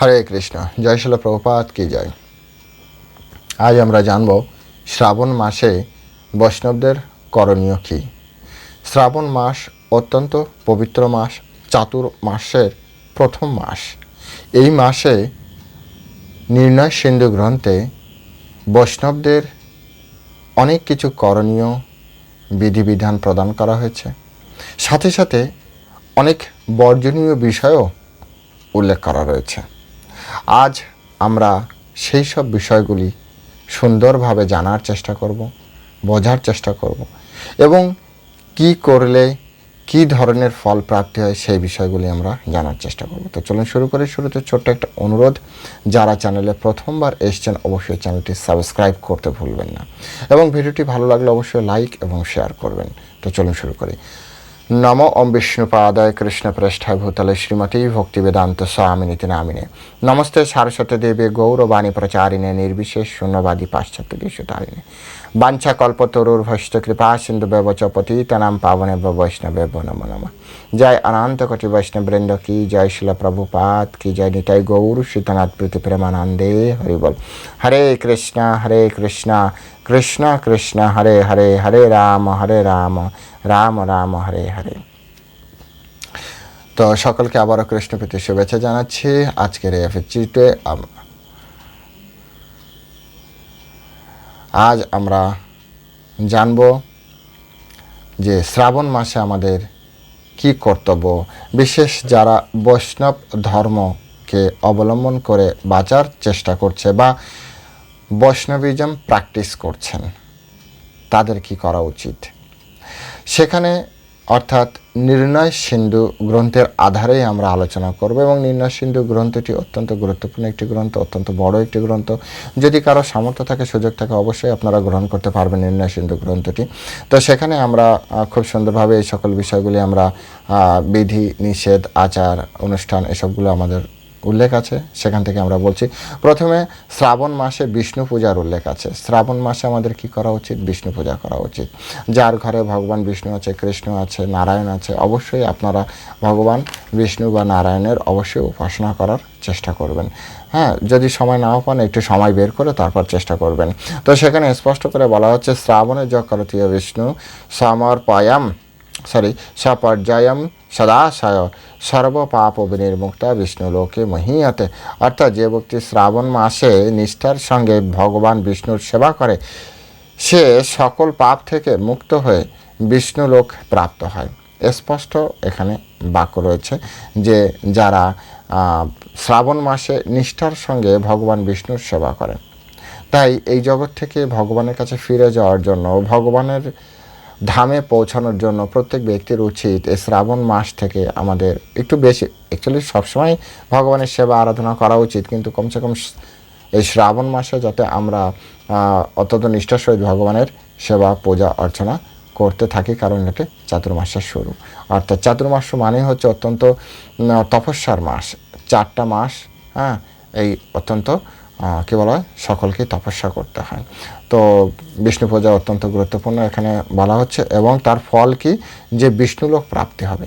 হরে কৃষ্ণ, জয় শিল প্রভুপাত কি জয়। আজ আমরা জানব শ্রাবণ মাসে বৈষ্ণবদের করণীয় কী। শ্রাবণ মাস অত্যন্ত পবিত্র মাস, চাতুর মাসের প্রথম মাস। এই মাসে নির্ণয় সিন্ধু গ্রন্থে বৈষ্ণবদের অনেক কিছু করণীয় বিধিবিধান প্রদান করা হয়েছে। সাথে সাথে অনেক বর্জনীয় বিষয়ও উল্লেখ করা রয়েছে। আজ আমরা সেই সব বিষয়গুলি সুন্দরভাবে জানার চেষ্টা করব, বোঝার চেষ্টা করব এবং কি করলে, কি ধরনের ফল প্রাপ্তি হয় সেই বিষয়গুলি আমরা জানার চেষ্টা করব। তো চলুন শুরু করি। শুরুতে ছোট্ট একটা অনুরোধ, যারা চ্যানেলে প্রথমবার এসছেন অবশ্যই চ্যানেলটি সাবস্ক্রাইব করতে ভুলবেন না এবং ভিডিওটি ভালো লাগলে অবশ্যই লাইক এবং শেয়ার করবেন। তো চলুন শুরু করি। নম ওম বিষ্ণুপাদায় কৃষ্ণ পৃষ্ঠায় ভূতলে শ্রীমতী ভক্তি বেদান্ত স্বামিনীতি নামিনে নমস্তে সারস্বতী দেবী গৌরবাণী প্রচারিণে নির্বিশেষ শূন্যবাদী পাশ্চাত্য দেশতারিণে বাঞ্ছা কল্পতরুর ভষ্ট কৃপা সিন্ধু ব্যবচ পতিতনাম পাবনে বৈষ্ণবে নম নম। জয় অনন্ত কোটি বৈষ্ণব বৃন্দ, কি জয় শিল প্রভুপাত, কি জয় নিতাই গৌর শীতনাথ প্রীতি প্রেমানন্দে, হরি বল। হরে কৃষ্ণ হরে কৃষ্ণ কৃষ্ণ কৃষ্ণ, হরে হরে হরে রাম হরে রাম রাম রাম, হরে হরে। তো সকলকে আবারও কৃষ্ণপ্রীতি শুভেচ্ছা জানাচ্ছি। আজকের এই এফএচিতে আজ আমরা জানব যে শ্রাবণ মাসে আমাদের কি কর্তব্য? বিশেষ যারা বৈষ্ণব ধর্মকে অবলম্বন করে বাঁচার চেষ্টা করছে বা বৈষ্ণবিজম প্র্যাকটিস করছেন, তাদের কি করা উচিত? সেখানে অর্থাৎ নির্ণয় সিন্ধু গ্রন্থের আধারেই আমরা আলোচনা করব এবং নির্ণয় সিন্ধু গ্রন্থটি অত্যন্ত গুরুত্বপূর্ণ একটি গ্রন্থ, অত্যন্ত বড় একটি গ্রন্থ। যদি কারও সামর্থ্য থাকে, সুযোগ থাকে, অবশ্যই আপনারা গ্রহণ করতে পারবেন নির্ণয় সিন্ধু গ্রন্থটি। তো সেখানে আমরা খুব সুন্দরভাবে এই সকল বিষয়গুলি আমরা বিধি, নিষেধ, আচার, অনুষ্ঠান, এসবগুলো আমাদের উল্লেখ আছে, সেখান থেকে আমরা বলছি। প্রথমে শ্রাবণ মাসে বিষ্ণু পূজার উল্লেখ আছে। শ্রাবণ মাসে আমাদের কি করা উচিত? বিষ্ণু পূজা করা উচিত। যার ঘরে ভগবান বিষ্ণু আছে, কৃষ্ণ আছে, নারায়ণ আছে, অবশ্যই আপনারা ভগবান বিষ্ণু বা নারায়ণের অবশ্যই উপাসনা করার চেষ্টা করবেন। হ্যাঁ যদি সময় নাও পান, একটু সময় বের করে তারপর চেষ্টা করবেন। তো সেখানে স্পষ্ট করে বলা হচ্ছে, শ্রাবণে য করতীয় বিষ্ণু সমর্পয়াম সরি সপর্যায়ম সদাশয় সর্বপাপ বিনির্মুক্তা বিষ্ণুলোকে মহীয়তে। অর্থাৎ যে ব্যক্তি শ্রাবণ মাসে নিষ্ঠার সঙ্গে ভগবান বিষ্ণুর সেবা করে, সে সকল পাপ থেকে মুক্ত হয়ে বিষ্ণুলোক প্রাপ্ত হয়। স্পষ্ট এখানে বাক্য রয়েছে যে যারা শ্রাবণ মাসে নিষ্ঠার সঙ্গে ভগবান বিষ্ণুর সেবা করেন। তাই এই জগৎ থেকে ভগবানের কাছে ফিরে যাওয়ার জন্য ভগবানের ধামে পৌঁছানোর জন্য প্রত্যেক ব্যক্তির উচিত এই শ্রাবণ মাস থেকে আমাদের একটু বেশি অ্যাকচুয়ালি সবসময় ভগবানের সেবা আরাধনা করা উচিত, কিন্তু কমসে কম এই শ্রাবণ মাসে যাতে আমরা অত্যন্ত নিষ্ঠার সহিত ভগবানের সেবা, পূজা, অর্চনা করতে থাকি, কারণ এটি চাতুর্মাসের শুরু। অর্থাৎ চাতুর্মাস মানে হচ্ছে অত্যন্ত তপস্যার মাস। চারটা মাস হ্যাঁ এই অত্যন্ত কী বলা হয়, সকলকে তপস্যা করতে হয়। তো বিষ্ণু পূজা অত্যন্ত গুরুত্বপূর্ণ এখানে বলা হচ্ছে এবং তার ফল কি? যে বিষ্ণুলোক প্রাপ্তি হবে।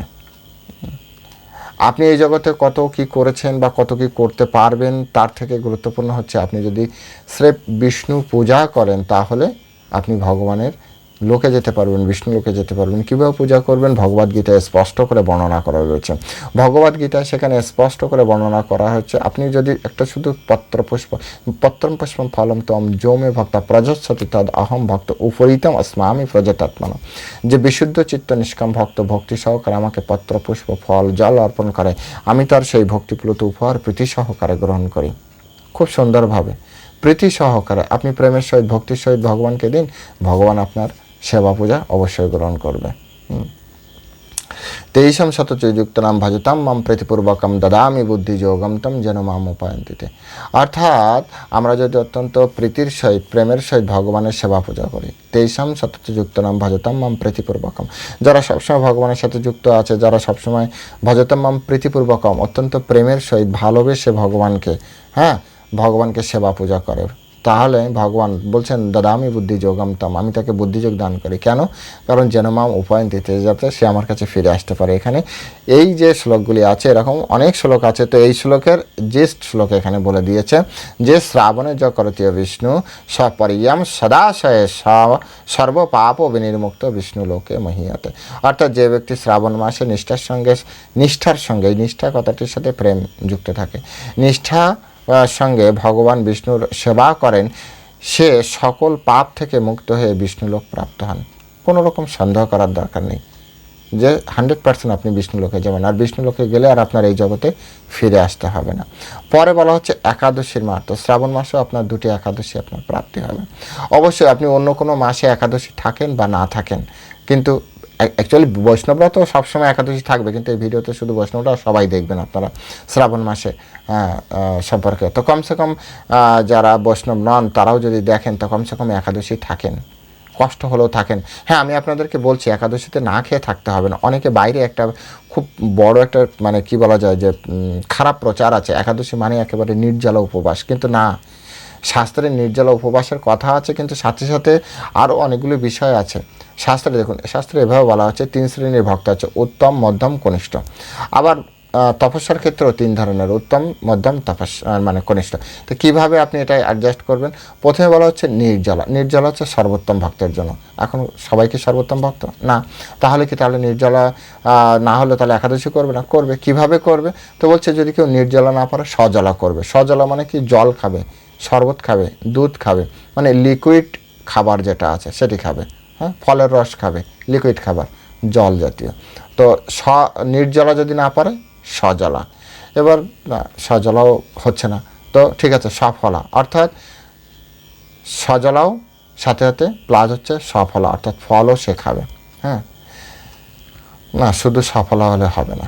আপনি এই জগতে কত কি করেছেন বা কত কি করতে পারবেন তার থেকে গুরুত্বপূর্ণ হচ্ছে আপনি যদি স্রেফ বিষ্ণু পূজা করেন তাহলে আপনি ভগবানের লোকে যেতে পারবেন, বিষ্ণু লোকে যেতে পারবেন, কীভাবে পূজা করবেন ভগবদ গীতায় স্পষ্ট করে বর্ণনা করা রয়েছে। ভগবদ গীতায় সেখানে স্পষ্ট করে বর্ণনা করা হচ্ছে আপনি যদি একটা শুধু পত্র পুষ্প, পত্রম পুষ্পম ফলম তম যৌমে ভক্ত প্রজস্বতি তদ অহম ভক্ত উপরিতম অস্মামি প্রজতাত্মন। যে বিশুদ্ধ চিত্ত নিষ্কাম ভক্ত ভক্তি সহকারে আমাকে পত্র পুষ্প ফল জল অর্পণ করে, আমি তার সেই ভক্তিপ্লুত উপহার প্রীতি সহকারে গ্রহণ করি। খুব সুন্দরভাবে। প্রীতি সহকারে আপনি প্রেমের সহিত, ভক্তির সহিত ভগবানকে দিন, ভগবান আপনার সেবা পূজা অবশ্যই গ্রহণ করবে। তেইশম শতচযুক্ত নাম ভজতাম, মাম প্রীতিপূর্বকম দদামি বুদ্ধি যোগম তম যেন মাম উপায়ন্তিতে। অর্থাৎ আমরা যদি অত্যন্ত প্রীতির সহিত, প্রেমের সহিত ভগবানের সেবা পূজা করি, তেইশম শতচযুক্ত নাম ভজতাম, মাম প্রীতিপূর্বকম। যারা সবসময় ভগবানের সাথে যুক্ত আছে, যারা সবসময় ভজতাম, মাম প্রীতিপূর্বকম, অত্যন্ত প্রেমের সহিত ভালোবেসে ভগবানকে হ্যাঁ ভগবানকে সেবা পূজা করে। তাহলে ভগবান বলছেন দাদামি বুদ্ধি যোগম তম, আমি তাকে বুদ্ধিযোগ দান করি। কেন? কারণ যেন মাম উপায়ন দিতে যাতে সে আমার কাছে ফিরে আসতে পারে এখানে। এই যে শ্লোকগুলি আছে, এরকম অনেক শ্লোক আছে, তো এই শ্লোকের যে শ্লোক এখানে বলে দিয়েছে যে, শ্রাবণে য করতীয় বিষ্ণু, সপরিয়াম সদাশয়ে সর্বপাপ বিনির্মুক্ত বিষ্ণু লোকে মহিয়াতে। অর্থাৎ যে ব্যক্তি শ্রাবণ মাসে নিষ্ঠার সঙ্গে নিষ্ঠার সঙ্গে নিষ্ঠা কথাটির সাথে প্রেম যুক্ত থাকে। নিষ্ঠা সঙ্গে ভগবান বিষ্ণুর সেবা করেন, সে সকল পাপ থেকে মুক্ত হয়ে বিষ্ণুলোক প্রাপ্ত হন। কোনো রকম সন্দেহ করার দরকার নেই। যে হান্ড্রেড পার্সেন্ট আপনি বিষ্ণুলোকে যাবেন, আর বিষ্ণুলোকে গেলে আর আপনার এই জগতে ফিরে আসতে হবে না। পরে বলা হচ্ছে একাদশীর মাহাত্ম শ্রাবণ মাসেও আপনার দুটি একাদশী আপনার প্রাপ্তি হবে। অবশ্যই আপনি অন্য কোনো মাসে একাদশী থাকেন বা না থাকেন, কিন্তু অ্যাকচুয়ালি বৈষ্ণবরা তো সবসময় একাদশী থাকবে, কিন্তু এই ভিডিওতে শুধু বৈষ্ণবরা, সবাই দেখবেন আপনারা শ্রাবণ মাসে সম্পর্কে। তো কমসে কম যারা বৈষ্ণব নন, তারাও যদি দেখেন, তো কমসে কম একাদশী থাকেন। কষ্ট হলেও থাকেন। হ্যাঁ আমি আপনাদেরকে বলছি, একাদশীতে না খেয়ে থাকতে হবে না। অনেকে বাইরে একটা খুব বড় একটা মানে কি বলা যায় যে খারাপ প্রচার আছে। একাদশী মানে একেবারে নির্জলা উপবাস, কিন্তু না। শাস্ত্রে নির্জলা উপবাসের কথা আছে, কিন্তু সাথে সাথে আরও অনেকগুলো বিষয় আছে। শাস্ত্রে দেখুন, শাস্ত্রে এভাবে বলা হচ্ছে, তিন শ্রেণির ভক্ত আছে, উত্তম, মধ্যম, কনিষ্ঠ। আবার তপস্যার ক্ষেত্রেও তিন ধরনের, উত্তম, মধ্যম, তপস মানে কনিষ্ঠ। তো কীভাবে আপনি এটা অ্যাডজাস্ট করবেন? প্রথমে বলা হচ্ছে নির্জলা। নির্জলা হচ্ছে সর্বোত্তম ভক্তের জন্য। এখন সবাইকে সর্বোত্তম ভক্ত? না। তাহলে কি তাহলে নির্জলা না হলে তাহলে একাদশী করবে না? করবে। কীভাবে করবে? তো বলছে যদি কেউ নির্জলা না পারে, সজলা করবে। সজলা মানে কি? জল খাবে। শরবত খাবে, দুধ খাবে মানে লিকুইড খাবার যেটা আছে সেটি খাবে হ্যাঁ? ফলের রস খাবে লিকুইড খাবার, জল জাতীয়। তো স, নির্জলা যদি না পারে, সজলা। এবার, না, সজলাও হচ্ছে না। তো ঠিক আছে, সফলা, অর্থাৎ সজলাও সাথে সাথে প্লাস হচ্ছে সফলা, অর্থাৎ ফলও সে খাবে হ্যাঁ? না, শুধু সফলা হলে হবে না।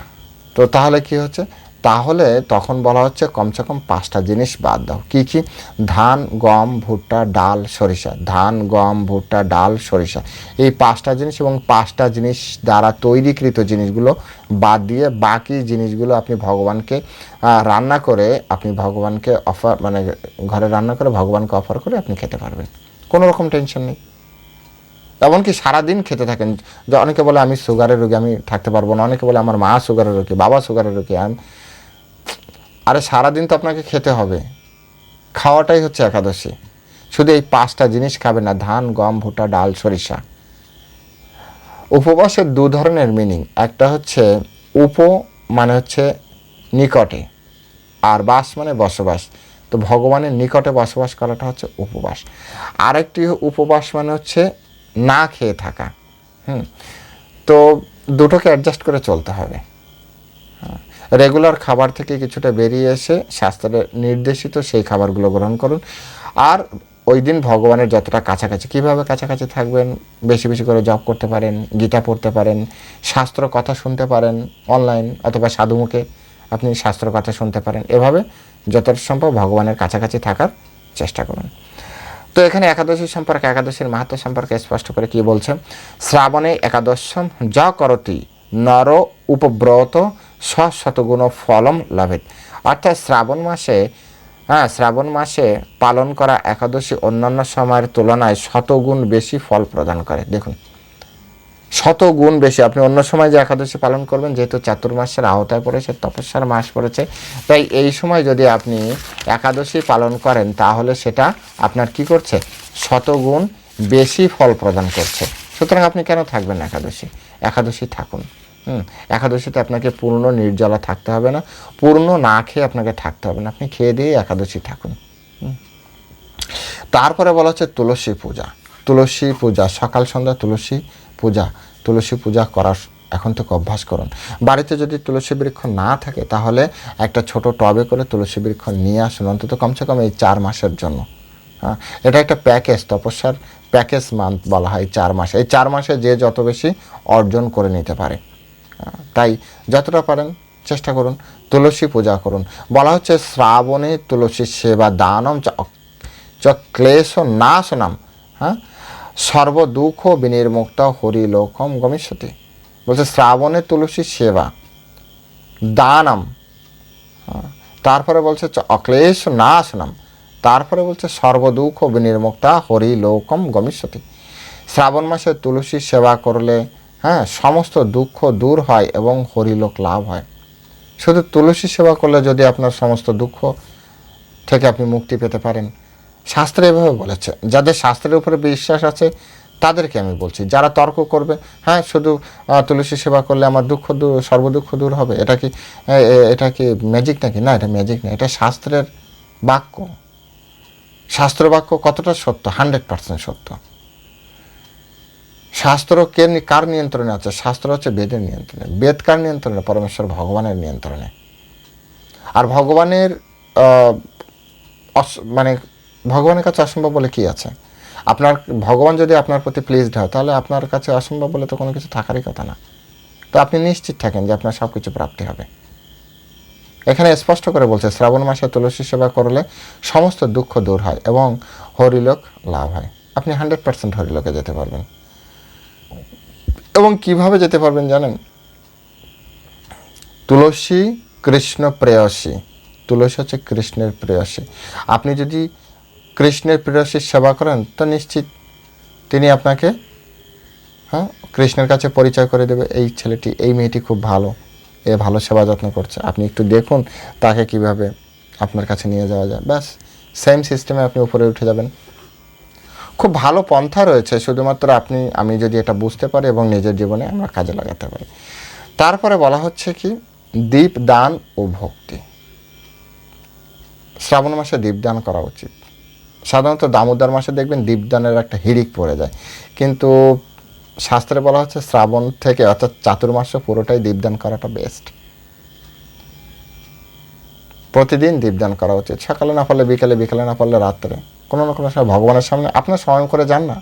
তো তাহলে কি হচ্ছে? তাহলে তখন বলা হচ্ছে কমসে কম পাঁচটা জিনিস বাদ দাও। কী কী? ধান, গম, ভুট্টা, ডাল, সরিষা। ধান, গম, ভুট্টা, ডাল, সরিষা। এই পাঁচটা জিনিস এবং পাঁচটা জিনিস দ্বারা তৈরিকৃত জিনিসগুলো বাদ দিয়ে বাকি জিনিসগুলো আপনি ভগবানকে রান্না করে আপনি ভগবানকে অফার মানে ঘরে রান্না করে ভগবানকে অফার করে আপনি খেতে পারবেন। কোনো রকম টেনশন নেই। এমনকি সারাদিন খেতে থাকেন। অনেকে বলে, আমি সুগারের রোগী, আমি থাকতে পারব না। অনেকে বলে, আমার মা সুগারের রোগী, বাবা সুগারের রোগী, আমি আরে সারাদিন তো আপনাকে খেতে হবে। খাওয়াটাই হচ্ছে একাদশী। শুধু এই পাঁচটা জিনিস খাবে না, ধান, গম, ভুট্টা, ডাল, সরিষা। উপবাসের দু ধরনের মিনিং একটা হচ্ছে উপ মানে হচ্ছে নিকটে। আর বাস মানে বসবাস। তো ভগবানের নিকটে বসবাস করাটা হচ্ছে উপবাস। আরেকটি উপবাস মানে হচ্ছে না খেয়ে থাকা। হুম। তো দুটোকে অ্যাডজাস্ট করে চলতে হবে। রেগুলার খাবার থেকে কিছুটা বেরিয়ে এসে শাস্ত্রের নির্দেশিত সেই খাবারগুলো গ্রহণ করুন। আর ওই দিন ভগবানের যতটা কাছাকাছি, কীভাবে কাছাকাছি থাকবেন, বেশি বেশি করে জব করতে পারেন, গীতা পড়তে পারেন, শাস্ত্র কথা শুনতে পারেন অনলাইন অথবা সাধুমুখে আপনি শাস্ত্র কথা শুনতে পারেন, এভাবে যতটা সম্ভব ভগবানের কাছাকাছি থাকার চেষ্টা করুন। তো এখানে একাদশী সম্পর্কে, একাদশীর মাহাত্ম সম্পর্কে স্পষ্ট করে কি বলছে? শ্রাবণে একাদশম যা করতি, নর উপব্রত শতগুণ ফলম লাভেত। অর্থাৎ শ্রাবণ মাসে হ্যাঁ শ্রাবণ মাসে পালন করা একাদশী অন্যান্য সময়ের তুলনায় শতগুণ বেশি ফল প্রদান করে। দেখুন, শতগুণ বেশি। আপনি অন্য সময় যে একাদশী পালন করবেন, যেহেতু চাতুর্মাসের আওতায় পড়েছে, তপস্যার মাস পড়েছে, তাই এই সময় যদি আপনি একাদশী পালন করেন, তাহলে সেটা আপনার কি করছে? শতগুণ বেশি ফল প্রদান করছে। সুতরাং আপনি কেন থাকবেন একাদশী? একাদশী থাকুন। হুম, একাদশীতে আপনাকে পূর্ণ নির্জলা থাকতে হবে না, পূর্ণ না খেয়ে আপনাকে থাকতে হবে না, আপনি খেয়ে দিয়ে একাদশী থাকুন তারপরে বলা হচ্ছে তুলসী পূজা তুলসী পূজা, সকাল, সন্ধ্যা তুলসী পূজা তুলসী পূজা করার এখন থেকে অভ্যাস করুন। বাড়িতে যদি তুলসী বৃক্ষ না থাকে, তাহলে একটা ছোট টবে করে তুলসী বৃক্ষ নিয়ে আসুন, অন্তত কমসে কম এই চার মাসের জন্য হ্যাঁ। এটা একটা প্যাকেজ, তপস্যার প্যাকেজ মান্থ বলা হয় চার মাসে। এই চার মাসে যে যত বেশি অর্জন করে নিতে পারে। তাই যতটা পারেন চেষ্টা করুন তুলসী পূজা করুন। বলা হচ্ছে শ্রাবণে তুলসী সেবা দানম চ ক্লেশ নাশনম হ্যাঁ? সর্বদুঃখ বিনির্মুক্ত হরিলোকম গমিষ্যতি। বলছে শ্রাবণে তুলসী সেবা দানম হ্যাঁ, তারপরে বলছে অক্লেশ নাশনম তারপরে বলছে সর্বদুঃখ বিনির্মুক্তা হরি লোকম গমিষ্যতি। শ্রাবণ মাসে তুলসী সেবা করলে হ্যাঁ সমস্ত দুঃখ দূর হয় এবং হরিলোক লাভ হয়। শুধু তুলসী সেবা করলে যদি আপনার সমস্ত দুঃখ থেকে আপনি মুক্তি পেতে পারেন। শাস্ত্রে এভাবে বলেছে, যাদের শাস্ত্রের উপরে বিশ্বাস আছে, তাদেরকে আমি বলছি, যারা তর্ক করবে হ্যাঁ শুধু তুলসী সেবা করলে আমার দুঃখ দূর সর্বদুঃখ দূর হবে, এটা কি এটা কি ম্যাজিক নাকি? না, এটা ম্যাজিক না, এটা শাস্ত্রের বাক্য। শাস্ত্র বাক্য কতটা সত্য? হান্ড্রেড পার্সেন্ট সত্য। শাস্ত্র কে কার নিয়ন্ত্রণে আছে? শাস্ত্র হচ্ছে বেদের নিয়ন্ত্রণে। বেদ কার নিয়ন্ত্রণে? পরমেশ্বর ভগবানের নিয়ন্ত্রণে। আর ভগবানের মানে ভগবানের কাছে অসম্ভব বলে কি আছে? আপনার, ভগবান যদি আপনার প্রতি প্লিজড হয়, তাহলে আপনার কাছে অসম্ভব বলে তো কোনো কিছু থাকারই কথা না। তো আপনি নিশ্চিত থাকেন যে আপনার সব কিছু প্রাপ্তি হবে। এখানে স্পষ্ট করে বলছে, শ্রাবণ মাসে তুলসী সেবা করলে সমস্ত দুঃখ দূর হয় এবং হরিলোক লাভ হয়। আপনি হান্ড্রেড পার্সেন্ট হরিলোকে যেতে পারবেন। এবং কীভাবে যেতে পারবেন জানেন? তুলসী, কৃষ্ণ প্রেয়সী। তুলসী হচ্ছে কৃষ্ণের প্রেয়সী। আপনি যদি কৃষ্ণের প্রেয়সীর সেবা করেন, তো নিশ্চিত তিনি আপনাকে হ্যাঁ কৃষ্ণের কাছে পরিচয় করে দেবে, এই ছেলেটি, এই মেয়েটি খুব ভালো। এ ভালো সেবা যত্ন করছে। আপনি একটু দেখুন তাকে কীভাবে আপনার কাছে নিয়ে যাওয়া যায়। ব্যাস সেম সিস্টেমে আপনি উপরে উঠে যাবেন। খুব ভালো পন্থা রয়েছে, শুধুমাত্র আপনি, আমি যদি এটা বুঝতে পারি এবং নিজের জীবনে আমরা কাজে লাগাতে পারি। তারপরে বলা হচ্ছে কি, দীপ দান ও ভক্তি। শ্রাবণ মাসে দীপদান করা উচিত। সাধারণত দামোদর মাসে দেখবেন দীপদানের একটা হিড়িক পড়ে যায়। কিন্তু শাস্ত্রে বলা হচ্ছে শ্রাবণ থেকে, অর্থাৎ চাতুর্মাসে পুরোটাই দীপদান করাটা বেস্ট প্রতিদিন দীপদান করা উচিত। সকালে না পারলে বিকেলে বিকেলে না পারলে রাত্রে। কোনো না কোনো সময় ভগবানের সামনে আপনার সময় করে যান না।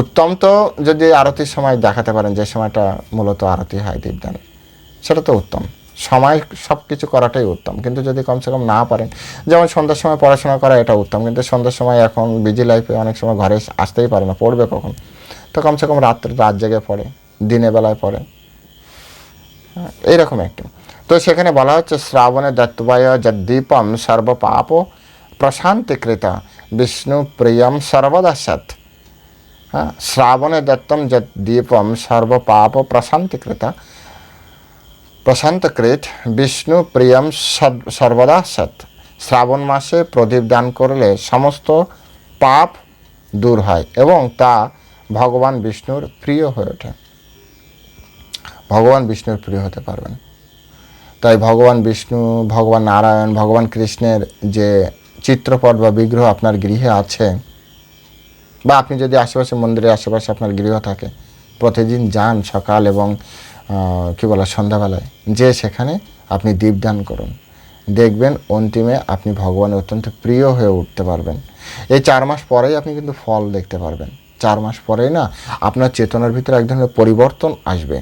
উত্তম তো যদি আরতির সময় দেখাতে পারেন, যে সময়টা মূলত আরতি হয় দীপদানের সেটা তো উত্তম। সময় সব কিছু করাটাই উত্তম। কিন্তু যদি কমসে কম না পারেন, যেমন সন্ধ্যার সময় পড়াশোনা করা এটা উত্তম, কিন্তু সন্ধ্যার সময় এখন বিজি লাইফে অনেক সময় ঘরে আসতেই পারে না, পড়বে কখন? তো কমসে কম রাত্রে রাত জেগে পড়ে দিনের বেলায় পড়ে। এইরকম একটি। তো সেখানে বলা হচ্ছে, শ্রাবণে দত্তবায় যদ্দীপম সর্বপাপ প্রশান্তিকৃত বিষ্ণু প্রিয়ম সর্বদা সৎ হ্যাঁ শ্রাবণে দত্তম যদ্দীপম সর্বপাপ প্রশান্তিকৃত প্রশান্তকৃত বিষ্ণু প্রিয়ম সদ- সর্বদা সৎ শ্রাবণ মাসে প্রদীপ দান করলে সমস্ত পাপ দূর হয় এবং তা ভগবান বিষ্ণুর প্রিয় হয়ে ওঠে ভগবান বিষ্ণুর প্রিয় হতে পারবেন তাই ভগবান বিষ্ণু ভগবান নারায়ণ ভগবান কৃষ্ণের যে চিত্রপট বা বিগ্রহ আপনার গৃহে আছে, বা আপনি যদি আশেপাশে মন্দিরের আশেপাশে আপনার গৃহ থাকে, প্রতিদিন যান সকাল এবং কি বলা, সন্ধ্যাবেলায়, যে সেখানে আপনি দীপদান করুন। দেখবেন অন্তিমে আপনি ভগবানের অত্যন্ত প্রিয় হয়ে উঠতে পারবেন। এই চার মাস পরেই আপনি কিন্তু ফল দেখতে পারবেন। চার মাস পরেই না আপনার চেতনার ভিতরে এক ধরনের পরিবর্তন আসবে।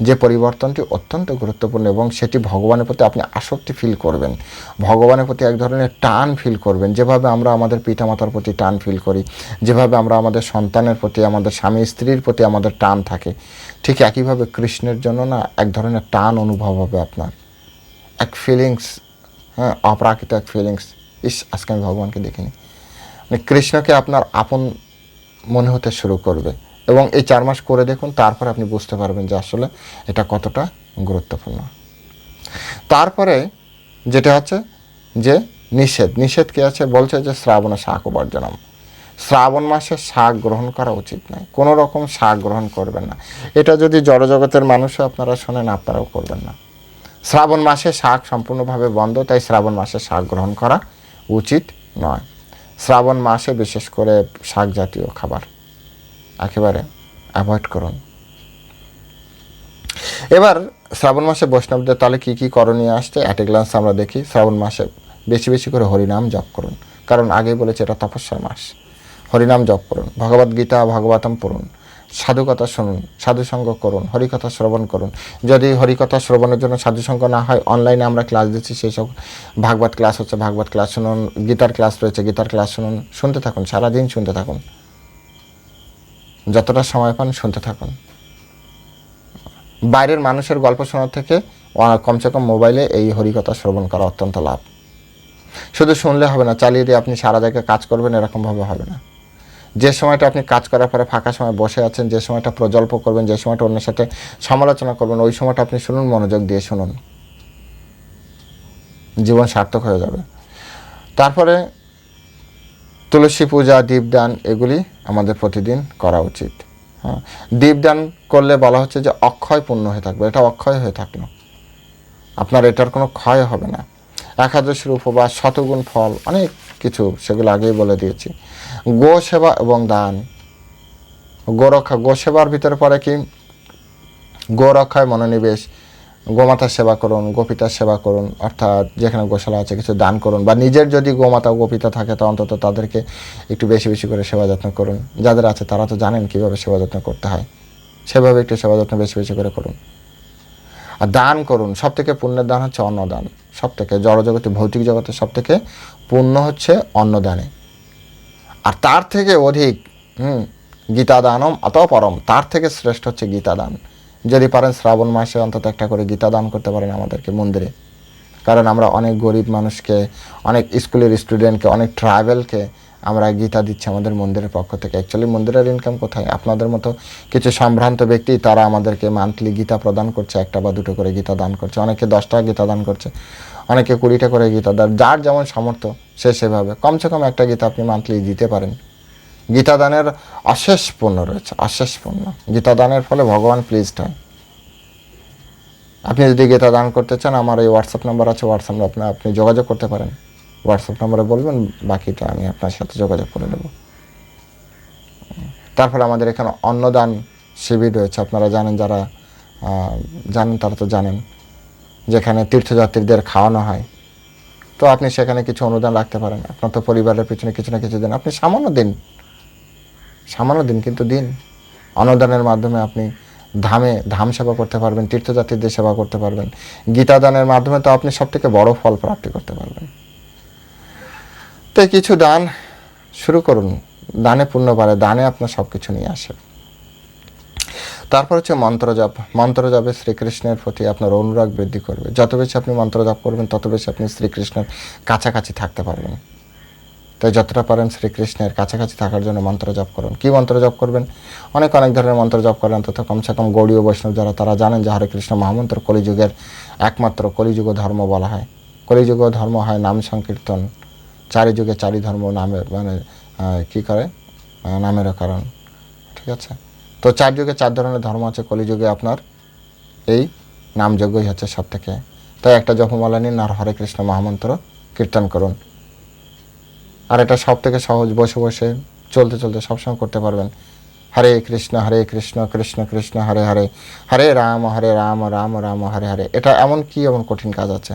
যে পরিবর্তনটি অত্যন্ত গুরুত্বপূর্ণ এবং সেটি ভগবানের প্রতি আপনি আসক্তি ফিল করবেন। ভগবানের প্রতি এক ধরনের টান ফিল করবেন। যেভাবে আমরা আমাদের পিতামাতার প্রতি টান ফিল করি, যেভাবে আমরা আমাদের সন্তানের প্রতি, আমাদের স্বামী স্ত্রীর প্রতি আমাদের টান থাকে, ঠিক একইভাবে কৃষ্ণের জন্য না এক ধরনের টান অনুভব হবে আপনার। এক ফিলিংস হ্যাঁ অপ্রাকৃত এক ফিলিংস ইস, আজকে আমি ভগবানকে দেখিনি। মানে কৃষ্ণকে আপনার আপন মনে হতে শুরু করবে। এবং এই চার মাস করে দেখুন, তারপর আপনি বুঝতে পারবেন যে আসলে এটা কতটা গুরুত্বপূর্ণ। তারপরে যেটা হচ্ছে যে নিষেধ। নিষেধ কি আছে? বলছে যে শ্রাবণে শাক বর্জনম শ্রাবণ মাসে শাক গ্রহণ করা উচিত নয়। কোনো রকম শাক গ্রহণ করবেন না। এটা যদি জড়জগতের মানুষও আপনারা শোনেন, আপনারাও করবেন না। শ্রাবণ মাসে শাক সম্পূর্ণভাবে বন্ধ, তাই শ্রাবণ মাসে শাক গ্রহণ করা উচিত নয়। শ্রাবণ মাসে বিশেষ করে শাক জাতীয় খাবার। একেবারে অ্যাভয়েড করুন। এবার শ্রাবণ মাসে বৈষ্ণবদের তাহলে কী কী করণীয় আসছে? অ্যাট এ গ্লান্স আমরা দেখি, শ্রাবণ মাসে বেশি বেশি করে হরিনাম জপ করুন। কারণ আগে বলেছে এটা তপস্যার মাস। হরিনাম জপ করুন। ভগবদ গীতা, ভাগবতম পড়ুন। সাধুকথা শুনুন সাধুসঙ্গ করুন হরিকথা শ্রবণ করুন। যদি হরিকথা শ্রবণের জন্য সাধুসঙ্গ না হয় অনলাইনে আমরা ক্লাস দিচ্ছি, সেই সব ভাগবত ক্লাস হচ্ছে ভাগবত ক্লাস শুনুন, গীতার ক্লাস রয়েছে, গীতার ক্লাস শুনুন, শুনতে থাকুন, সারাদিন শুনতে থাকুন। যতটা সময় পান শুনতে থাকুন। বাইরের মানুষের গল্প শোনার থেকে কমসে কম মোবাইলে এই হরিকথা শ্রবণ করা অত্যন্ত লাভ। শুধু শুনলে হবে না, চালিয়ে দিয়ে আপনি সারা জায়গায় কাজ করবেন, এরকমভাবে হবে না। যে সময়টা আপনি কাজ করার পরে ফাঁকা সময় বসে আছেন, যে সময়টা প্রজল্প করবেন, যে সময়টা অন্যের সাথে সমালোচনা করবেন, ওই সময়টা আপনি শুনুন, মনোযোগ দিয়ে শুনুন। জীবন সার্থক হয়ে যাবে। তারপরে তুলসী পূজা, দীপদান এগুলি আমাদের প্রতিদিন করা উচিত। হ্যাঁ দীপদান করলে বলা হচ্ছে যে অক্ষয় পূর্ণ হয়ে থাকবে। এটা অক্ষয় হয়ে থাকল। আপনার এটার কোনো ক্ষয় হবে না। একাদশীর উপবাস, শতগুণ ফল, অনেক কিছু সেগুলো আগেই বলে দিয়েছি। গো সেবা এবং দান। গোরক্ষা গো সেবার ভিতরে পড়ে কি? গোরক্ষায় মনোনিবেশ গোমাতার সেবা করুন, গোপিতার সেবা করুন, অর্থাৎ যেখানে গোশালা আছে কিছু দান করুন বা নিজের যদি গোমাতা গোপিতা থাকে, তো অন্তত তাদেরকে একটু বেশি বেশি করে সেবা যত্ন করুন। যাদের আছে তারা তো জানেন কীভাবে সেবা যত্ন করতে হয়। সেভাবে একটু সেবা যত্ন বেশি বেশি করে করুন। আর দান করুন সব থেকে পুণ্যের দান হচ্ছে অন্নদান। সব থেকে জড়জগতে, ভৌতিক জগতে সব থেকে পুণ্য হচ্ছে অন্নদানে। আর তার থেকে অধিক, হুম গীতা দানম অত পরম তার থেকে শ্রেষ্ঠ হচ্ছে গীতা দান যদি পারেন শ্রাবণ মাসে অন্তত একটা করে গীতা দান করতে পারেন আমাদেরকে মন্দিরে। কারণ আমরা অনেক গরিব মানুষকে, অনেক স্কুলের স্টুডেন্টকে, অনেক ট্রাভেলকে আমরা গীতা দিচ্ছি আমাদের মন্দিরের পক্ষ থেকে। অ্যাকচুয়ালি মন্দিরের ইনকাম কোথায়? আপনাদের মতো কিছু সম্ভ্রান্ত ব্যক্তি তারা আমাদেরকে মান্থলি গীতা প্রদান করছে, একটা বা দুটো করে গীতা দান করছে। অনেকে দশটা গীতা দান করছে, অনেকে কুড়িটা করে গীতা দান, যার যেমন সামর্থ্য সে সেভাবে। কমসে কম একটা গীতা আপনি মান্থলি দিতে পারেন। গীতা দানের অশেষ পূর্ণ রয়েছে অশেষ পূর্ণ গীতা দানের ফলে ভগবান প্লিজড হয়। আপনি যদি গীতা দান করতে চান, আমার এই হোয়াটসঅ্যাপ নাম্বার আছে হোয়াটসঅ্যাপ আপনি আপনি যোগাযোগ করতে পারেন। হোয়াটসঅ্যাপ নাম্বারে বলবেন, বাকিটা আমি আপনার সাথে যোগাযোগ করে নেব। তারপরে আমাদের এখানে অন্নদান শিবির রয়েছে। আপনারা জানেন যারা জানেন তারা তো জানেন, যেখানে তীর্থযাত্রীদের খাওয়ানো হয়। তো আপনি সেখানে কিছু অনুদান রাখতে পারেন। আপনার তো পরিবারের পিছনে কিছু না কিছু দিন, আপনি সামান্য দিন সামান্য দিন, কিন্তু দিন। অনুদানের মাধ্যমে আপনি ধামে ধাম সেবা করতে পারবেন তীর্থযাত্রীদের সেবা করতে পারবেন। গীতা দানের মাধ্যমে তো আপনি সব থেকে বড় ফল প্রাপ্তি করতে পারবেন। তো কিছু দান শুরু করুন। দানে পূর্ণ পারে দানে আপনার সব কিছু নিয়ে আসে। তারপর হচ্ছে মন্ত্রজাপ মন্ত্রজাপে শ্রীকৃষ্ণের প্রতি আপনার অনুরাগ বৃদ্ধি করবে। যত বেশি আপনি মন্ত্রজাপ করবেন, তত বেশি আপনি শ্রীকৃষ্ণের কাছাকাছি থাকতে পারবেন। তাই যতটা পারেন শ্রীকৃষ্ণের কাছাকাছি থাকার জন্য মন্ত্র জপ করুন। কী মন্ত্র জপ করবেন? অনেক অনেক ধরনের মন্ত্র জপ করেন তথা কমসে কম গৌড়ীয় বৈষ্ণব যারা, তারা জানেন যে হরে কৃষ্ণ মহামন্ত্র কলিযুগের একমাত্র কলিযুগ ধর্ম বলা হয়। কলিযুগ ধর্ম হয় নাম সংকীর্তন। চারি যুগে চারি ধর্ম নামে মানে কি করে? নামেরও কারণ। ঠিক আছে? তো চার যুগে চার ধরনের ধর্ম আছে, কলিযুগে আপনার এই নামযজ্ঞই হচ্ছে সব থেকে তাই একটা জপমালা নিন আর হরে কৃষ্ণ মহামন্ত্র কীর্তন করুন। আর এটা সব থেকে সহজ বসে বসে চলতে চলতে সবসময় করতে পারবেন। হরে কৃষ্ণ হরে কৃষ্ণ কৃষ্ণ কৃষ্ণ, হরে হরে। হরে রাম হরে রাম রাম রাম, হরে হরে। এটা এমন কি এমন কঠিন কাজ আছে?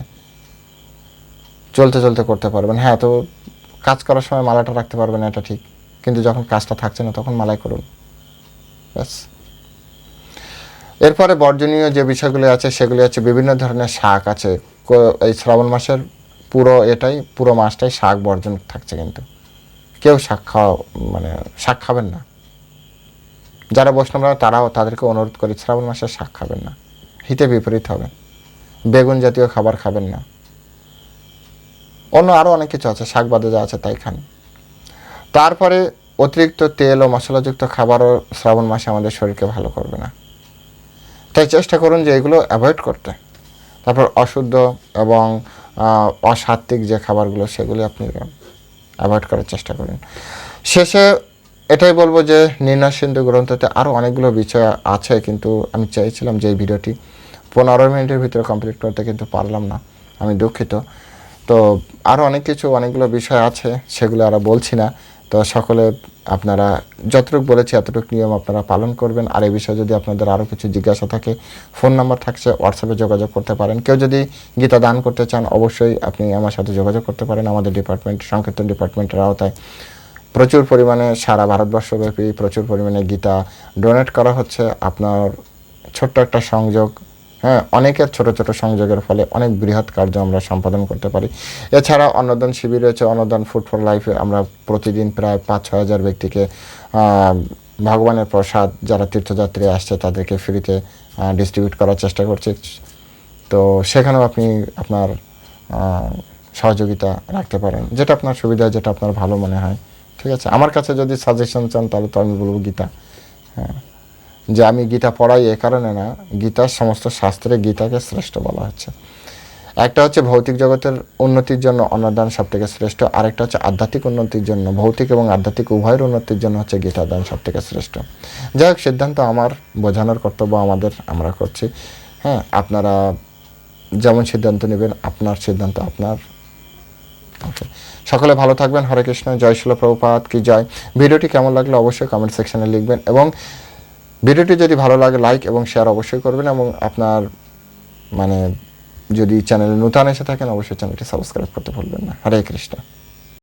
চলতে চলতে করতে পারবেন। হ্যাঁ তো কাজ করার সময় মালাটা রাখতে পারবেন, এটা ঠিক। কিন্তু যখন কাজটা থাকছে না, তখন মালাই করুন। ব্যাস। এরপরে বর্জনীয় যে বিষয়গুলি আছে, সেগুলি আছে বিভিন্ন ধরনের শাক আছে। এই শ্রাবণ মাসের পুরো এটাই, পুরো মাসটাই শাক বর্জন থাকছে কিন্তু। কেউ শাক খাওয়া মানে শাক খাবেন না। যারা বৈষ্ণবরা, তারাও তাদেরকে অনুরোধ করি, শ্রাবণ মাসে শাক খাবেন না। হিতে বিপরীত হবে বেগুন জাতীয় খাবার খাবেন না। অন্য আরও অনেক কিছু আছে, শাক বাদে যা আছে তাই খান। তারপরে অতিরিক্ত তেল ও মশলাযুক্ত খাবারও শ্রাবণ মাসে আমাদের শরীরকে ভালো করবে না। তাই চেষ্টা করুন যে এগুলো অ্যাভয়েড করতে। তারপর অশুদ্ধ এবং আহ, অসাত্বিক যে খাবারগুলো সেগুলি আপনি অ্যাভয়েড করার চেষ্টা করেন। শেষে এটাই বলব যে নির্ণয় সিন্ধু গ্রন্থতে আরও অনেকগুলো বিষয় আছে কিন্তু আমি চাইছিলাম যে এই ভিডিওটি পনেরো মিনিটের ভিতরে কমপ্লিট করতে কিন্তু পারলাম না। আমি দুঃখিত। তো আরও অনেক কিছু অনেকগুলো বিষয় আছে সেগুলো আরও বলছি না। তো সকলে আপনারা যতটুকু বলেছি, এতটুকু নিয়ম আপনারা পালন করবেন। আর এই বিষয়ে যদি আপনাদের আরও কিছু জিজ্ঞাসা থাকে, ফোন নাম্বার থাকছে হোয়াটসঅ্যাপে যোগাযোগ করতে পারেন। কেউ যদি গীতা দান করতে চান, অবশ্যই আপনি আমার সাথে যোগাযোগ করতে পারেন। আমাদের ডিপার্টমেন্ট সংকীর্তন ডিপার্টমেন্টের আওতায় প্রচুর পরিমাণে সারা ভারতবর্ষব্যাপী প্রচুর পরিমাণে গীতা ডোনেট করা হচ্ছে। আপনার ছোট্ট একটা সংযোগ হ্যাঁ অনেকের ছোট ছোট সংযোগের ফলে অনেক বৃহৎ কার্য আমরা সম্পাদন করতে পারি। এছাড়া অন্নদান শিবির রয়েছে। অন্নদান ফুড ফর লাইফে আমরা প্রতিদিন প্রায় পাঁচ ছয় হাজার ব্যক্তিকে ভগবানের প্রসাদ যারা তীর্থযাত্রী আসছে তাদেরকে ফ্রিতে ডিস্ট্রিবিউট করার চেষ্টা করছি। তো সেখানেও আপনি আপনার সহযোগিতা রাখতে পারেন। যেটা আপনার সুবিধা, যেটা আপনার ভালো মনে হয়। ঠিক আছে? আমার কাছে যদি সাজেশন চান তাহলে তো আমি বলব গীতা। হ্যাঁ। যে আমি গীতা পড়াই এ কারণে না গীতার সমস্ত শাস্ত্রে গীতাকে শ্রেষ্ঠ বলা হচ্ছে। একটা হচ্ছে ভৌতিক জগতের উন্নতির জন্য অন্নদান সব থেকে শ্রেষ্ঠ, আরেকটা হচ্ছে আধ্যাত্মিক উন্নতির জন্য, ভৌতিক এবং আধ্যাত্মিক উভয়ের উন্নতির জন্য হচ্ছে গীতা দান সব থেকে শ্রেষ্ঠ। যাই হোক, সিদ্ধান্ত আমার, বোঝানোর কর্তব্য আমাদের, আমরা করছি। হ্যাঁ আপনারা যেমন সিদ্ধান্ত নেবেন, আপনার সিদ্ধান্ত আপনার। ওকে সকলে ভালো থাকবেন। হরে কৃষ্ণ, জয় শিল প্রভুপাত কি জয়। ভিডিওটি কেমন লাগল অবশ্যই কমেন্ট সেকশনে লিখবেন এবং ভিডিওটি যদি ভালো লাগে লাইক এবং শেয়ার অবশ্যই করবেন এবং আপনার মানে যদি চ্যানেলে নূতন এসে থাকেন, অবশ্যই চ্যানেলটি সাবস্ক্রাইব করতে ভুলবেন না। হরে কৃষ্ণ।